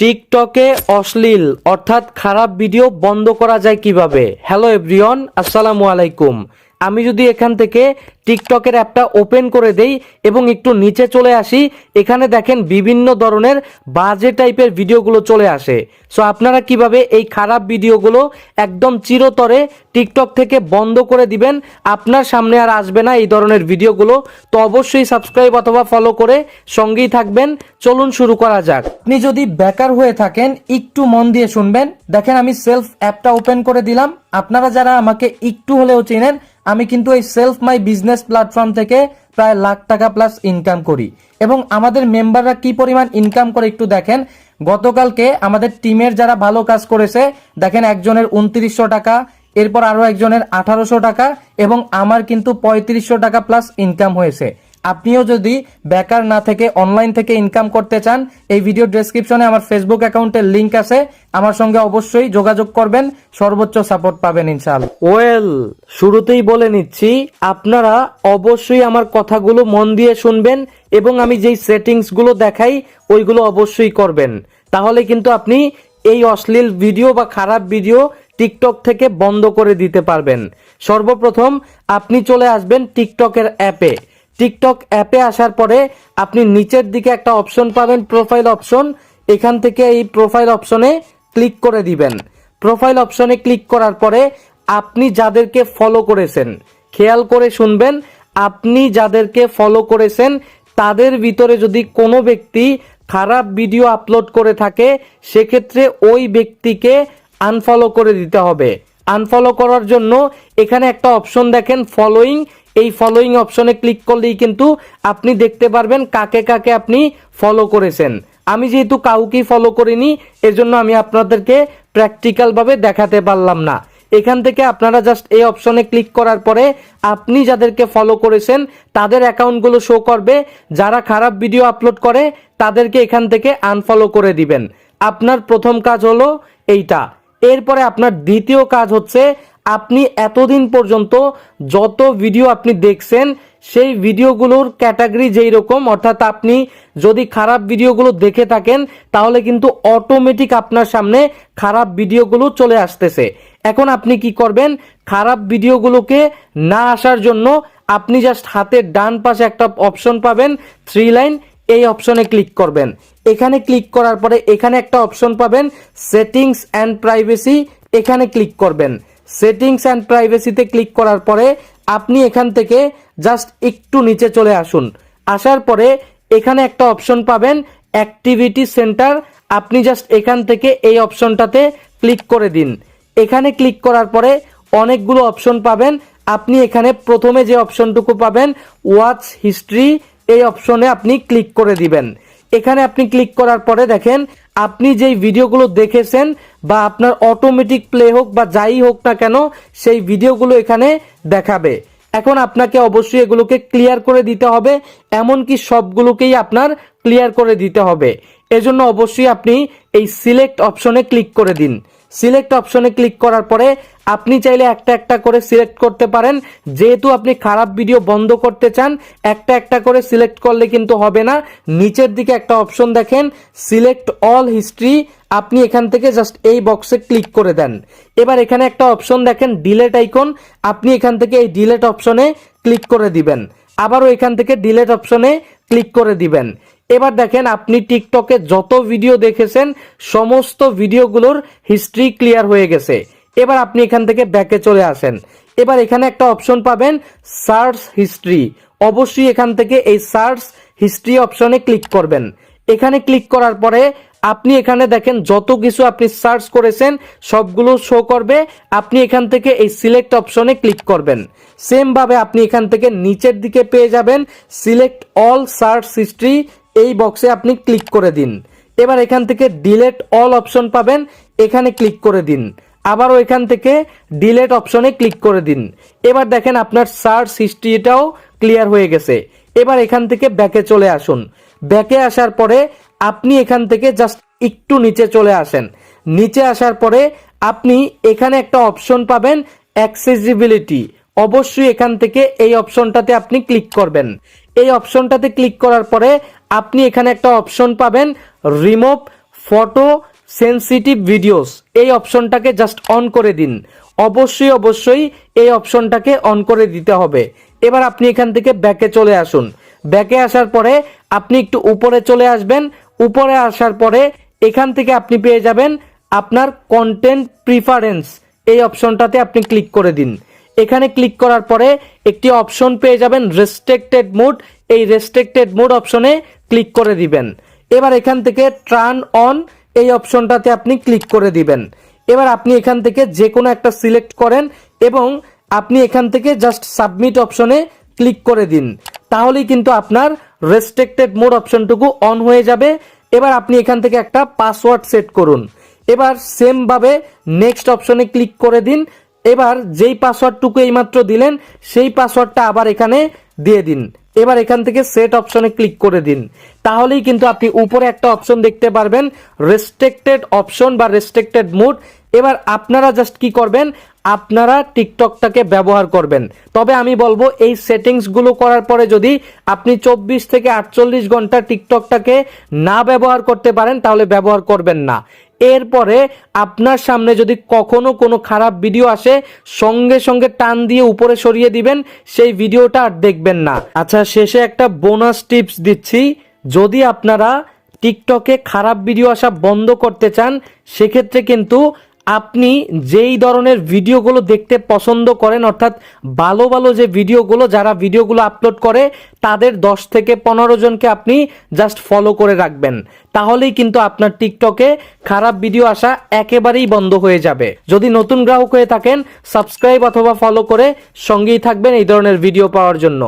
টিকটকে অশ্লীল অর্থাৎ খারাপ ভিডিও বন্ধ করা যায় কীভাবে? হ্যালো এভরিওয়ান আসসালামু আলাইকুম। আমি যদি এখান থেকে টিকটকের অ্যাপটা ওপেন করে দেই এবং একটু নিচে চলে আসি, এখানে দেখেন বিভিন্ন ধরনের বাজে টাইপের ভিডিওগুলো চলে আসে। সো আপনারা কীভাবে এই খারাপ ভিডিওগুলো একদম চিরতরে টিকটক থেকে বন্ধ করে দিবেন? আপনার সামনে আর আসবে না এই ধরনের ভিডিওগুলো। তো অবশ্যই সাবস্ক্রাইব অথবা ফলো করে সঙ্গেই থাকবেন। চলুন শুরু করা যাক। আপনি যদি বেকার হয়ে থাকেন, একটু মন দিয়ে শুনবেন। দেখেন আমি সেলফ অ্যাপটা ওপেন করে দিলাম। আপনারা যারা আমাকে একটু হলেও চেনেন আমি কিন্তু এই সেলফ মাই বিজনেস প্ল্যাটফর্ম থেকে প্রায় লাখ টাকা প্লাস ইনকাম করি। এবং আমাদের মেম্বাররা কি পরিমাণ ইনকাম করে একটু দেখেন। গতকালকে আমাদের টিমের যারা ভালো কাজ করেছে, দেখেন একজনের উনত্রিশশো টাকা, এরপর আরও একজনের আঠারোশো টাকা, এবং আমার কিন্তু পঁয়ত্রিশশো টাকা প্লাস ইনকাম হয়েছে। আপনিও যদি বেকার না থেকে অনলাইন থেকে ইনকাম করতে চান, এই ভিডিও ডেসক্রিপশনে আমার ফেসবুক অ্যাকাউন্টের লিংক আছে। আমার সঙ্গে অবশ্যই যোগাযোগ করবেন, সর্বোচ্চ সাপোর্ট পাবেন ইনশাআল্লাহ। ওয়েল শুরুতেই বলে নিচ্ছি, আপনারা অবশ্যই আমার কথাগুলো মন দিয়ে শুনবেন এবং আমি যেই সেটিংসগুলো দেখাই, ওইগুলো অবশ্যই করবেন। তাহলে কিন্তু আপনি এই অশ্লীল ভিডিও বা খারাপ ভিডিও টিকটক থেকে বন্ধ করে দিতে পারবেন। সর্বপ্রথম আপনি চলে আসবেন টিকটকের অ্যাপে টিকটক অ্যাপে আসার পরে আপনি নিচের দিকে একটা অপশন পাবেন প্রোফাইল অপশন এখান থেকে এই প্রোফাইল অপশনে ক্লিক করে দিবেন। প্রোফাইল অপশনে ক্লিক করার পরে আপনি যাদেরকে ফলো করেছেন, খেয়াল করে শুনবেন, আপনি যাদেরকে ফলো করেছেন, তাদের ভিতরে যদি কোনো ব্যক্তি খারাপ ভিডিও আপলোড করে থাকে, সেক্ষেত্রে ওই ব্যক্তিকে আনফলো করে দিতে হবে। আনফলো করার জন্য এখানে একটা অপশন দেখেন ফলোয়িং এই ফলোয়িং অপশনে ক্লিক করলেই কিন্তু আপনি দেখতে পারবেন কাকে কাকে আপনি ফলো করেছেন। আমি যেহেতু কাউকেই ফলো করিনি, এজন্য আমি আপনাদেরকে প্র্যাকটিক্যালভাবে দেখাতে পারলাম না। এখান থেকে আপনারা জাস্ট এই অপশনে ক্লিক করার পরে আপনি যাদেরকে ফলো করেছেন, তাদের অ্যাকাউন্টগুলো শো করবে। যারা খারাপ ভিডিও আপলোড করে, তাদেরকে এখান থেকে আনফলো করে দিবেন। আপনার প্রথম কাজ হলো এইটা। এরপরে আপনার দ্বিতীয় কাজ হচ্ছে আপনি এতদিন পর্যন্ত যত ভিডিও আপনি দেখছেন, সেই ভিডিওগুলোর ক্যাটাগরি যেই রকম, অর্থাৎ আপনি যদি খারাপ ভিডিওগুলো দেখে থাকেন, তাহলে কিন্তু অটোমেটিক আপনার সামনে খারাপ ভিডিওগুলো চলে আসতেছে। এখন আপনি কি করবেন? খারাপ ভিডিওগুলোকে না আসার জন্য আপনি জাস্ট হাতের ডান পাশে একটা অপশন পাবেন থ্রি লাইন এই অপশনে ক্লিক করবেন। এখানে ক্লিক করার পরে এখানে একটা অপশন পাবেন সেটিংস অ্যান্ড প্রাইভেসি এখানে ক্লিক করবেন। সেটিংস অ্যান্ড প্রাইভেসিতে ক্লিক করার পরে আপনি এখান থেকে জাস্ট একটু নিচে চলে আসুন। আসার পরে এখানে একটা অপশন পাবেন অ্যাক্টিভিটি সেন্টার আপনি জাস্ট এখান থেকে এই অপশনটাতে ক্লিক করে দিন। এখানে ক্লিক করার পরে অনেকগুলো অপশন পাবেন। আপনি এখানে প্রথমে যে অপশনটুকু পাবেন ওয়াচ হিস্ট্রি এই অপশনে আপনি ক্লিক করে দিবেন। এখানে আপনি ক্লিক করার পরে দেখেন, আপনি যেই ভিডিওগুলো দেখেছেন বা আপনার অটোমেটিক প্লে হোক বা যাই হোক না কেন, সেই ভিডিওগুলো এখানে দেখাবে। এখন আপনাকে অবশ্যই এগুলোকে ক্লিয়ার করে দিতে হবে, এমনকি সবগুলোকেই আপনার ক্লিয়ার করে দিতে হবে। এজন্য অবশ্যই আপনি এই সিলেক্ট অপশনে ক্লিক করে দিন। সিলেক্ট অপশনে ক্লিক করার পরে আপনি চাইলে একটা একটা করে সিলেক্ট করতে পারেন। যেহেতু আপনি খারাপ ভিডিও বন্ধ করতে চান, একটা একটা করে সিলেক্ট করলে কিন্তু হবে না। নিচের দিকে একটা অপশন দেখেন সিলেক্ট অল হিস্ট্রি আপনি এখান থেকে জাস্ট এই বক্সে ক্লিক করে দেন। এবার এখানে একটা অপশন দেখেন ডিলেট আইকন আপনি এখান থেকে এই ডিলেট অপশনে ক্লিক করে দিবেন। আবারও এখান থেকে ডিলেট অপশনে ক্লিক করে দিবেন। এবার দেখেন আপনি টিকটকে যত ভিডিও দেখেছেন, সমস্ত ভিডিওগুলোর হিস্ট্রি ক্লিয়ার হয়ে গেছে। এবার আপনি এখান থেকে ব্যাকে চলে আসেন। এবার এখানে একটা অপশন পাবেন সার্চ হিস্ট্রি অবশ্যই এখান থেকে এই সার্চ হিস্ট্রি অপশনে ক্লিক করবেন। এখানে ক্লিক করার পরে আপনি এখানে দেখেন যত কিছু আপনি সার্চ করেছেন, সবগুলো শো করবে। আপনি এখান থেকে এই সিলেক্ট অপশনে ক্লিক করবেন। সেম ভাবে আপনি এখান থেকে নিচের দিকে পেয়ে যাবেন। সিলেক্ট অল সার্চ হিস্ট্রি এই বক্সে আপনি ক্লিক করে দিন। এবার এখান থেকে ডিলেট অল অপশন পাবেন, এখানে ক্লিক করে দিন। আবারও এখান থেকে ডিলেট অপশনে ক্লিক করে দিন। এবার দেখেন আপনার সার্চ হিস্ট্রিটাও ক্লিয়ার হয়ে গেছে। এবার এখান থেকে ব্যাকে চলে আসুন। ব্যাকে আসার পরে আপনি এখান থেকে জাস্ট একটু নিচে চলে আসেন। নিচে আসার পরে আপনি এখানে একটা অপশন পাবেন অ্যাক্সেসিবিলিটি অবশ্যই এখান থেকে এই অপশনটাতে আপনি ক্লিক করবেন। এই অপশনটাতে ক্লিক করার পরে আপনি এখানে একটা অপশন পাবেন রিমুভ ফটো সেন্সিটিভ ভিডিওস এই অপশনটাকে জাস্ট অন করে দিন। অবশ্যই অবশ্যই এই অপশনটাকে অন করে দিতে হবে। এবার আপনি এখান থেকে ব্যাকে চলে আসুন। ব্যাকে আসার পরে আপনি একটু উপরে চলে আসবেন। উপরে আসার পরে এখান থেকে আপনি পেয়ে যাবেন আপনার কন্টেন্ট প্রিফারেন্স এই অপশনটাতে আপনি ক্লিক করে দিন। এখানে ক্লিক করার পরে একটি অপশন পেয়ে যাবেন রেস্ট্রিক্টেড মোড এই রেস্ট্রিক্টেড মোড অপশনে ক্লিক করে দিবেন। এবার এখান থেকে ট্রান অন এই অপশনটাতে আপনি ক্লিক করে দিবেন। এবার আপনি এখান থেকে যে কোনো একটা সিলেক্ট করেন এবং আপনি এখান থেকে জাস্ট সাবমিট অপশনে ক্লিক করে দিন। তাহলেই কিন্তু আপনার রেস্ট্রিক্টেড মোড অপশনটুকু অন হয়ে যাবে। এবার আপনি এখান থেকে একটা পাসওয়ার্ড সেট করুন। এবার সেম ভাবে নেক্সট অপশনে ক্লিক করে দিন। এবার যেই পাসওয়ার্ডটুকু এইমাত্র দিলেন, সেই পাসওয়ার্ডটা আবার এখানে দিয়ে দিন। এবার এখান থেকে সেট অপশনে ক্লিক করে দিন। তাহলেই কিন্তু আপনি উপরে একটা অপশন দেখতে পারবেন রেস্ট্রিক্টেড অপশন বা রেস্ট্রিক্টেড মোড এবার আপনারা জাস্ট কি করবেন? আপনারা টিকটকটাকে ব্যবহার করবেন। তবে আমি বলব, এই সেটিংসগুলো করার পরে যদি আপনি চব্বিশ থেকে আটচল্লিশ ঘণ্টা টিকটকটাকে না ব্যবহার করতে পারেন, তাহলে ব্যবহার করবেন না। এরপরে আপনার সামনে যদি কখনো কোনো খারাপ ভিডিও আসে, সঙ্গে সঙ্গে টান দিয়ে উপরে সরিয়ে দিবেন, সেই ভিডিওটা আর দেখবেন না। আচ্ছা শেষে একটা বোনাস টিপস দিচ্ছি। যদি আপনারা টিকটকে খারাপ ভিডিও আসা বন্ধ করতে চান, সেক্ষেত্রে কিন্তু আপনি যেই ধরনের ভিডিওগুলো দেখতে পছন্দ করেন, অর্থাৎ ভালো ভালো যে ভিডিওগুলো, যারা ভিডিওগুলো আপলোড করে, তাদের দশ থেকে পনেরো জনকে আপনি জাস্ট ফলো করে রাখবেন। তাহলেই কিন্তু আপনার টিকটকে খারাপ ভিডিও আসা একেবারেই বন্ধ হয়ে যাবে। যদি নতুন গ্রাহক হয়ে থাকেন সাবস্ক্রাইব অথবা ফলো করে সঙ্গেই থাকবেন এই ধরনের ভিডিও পাওয়ার জন্য।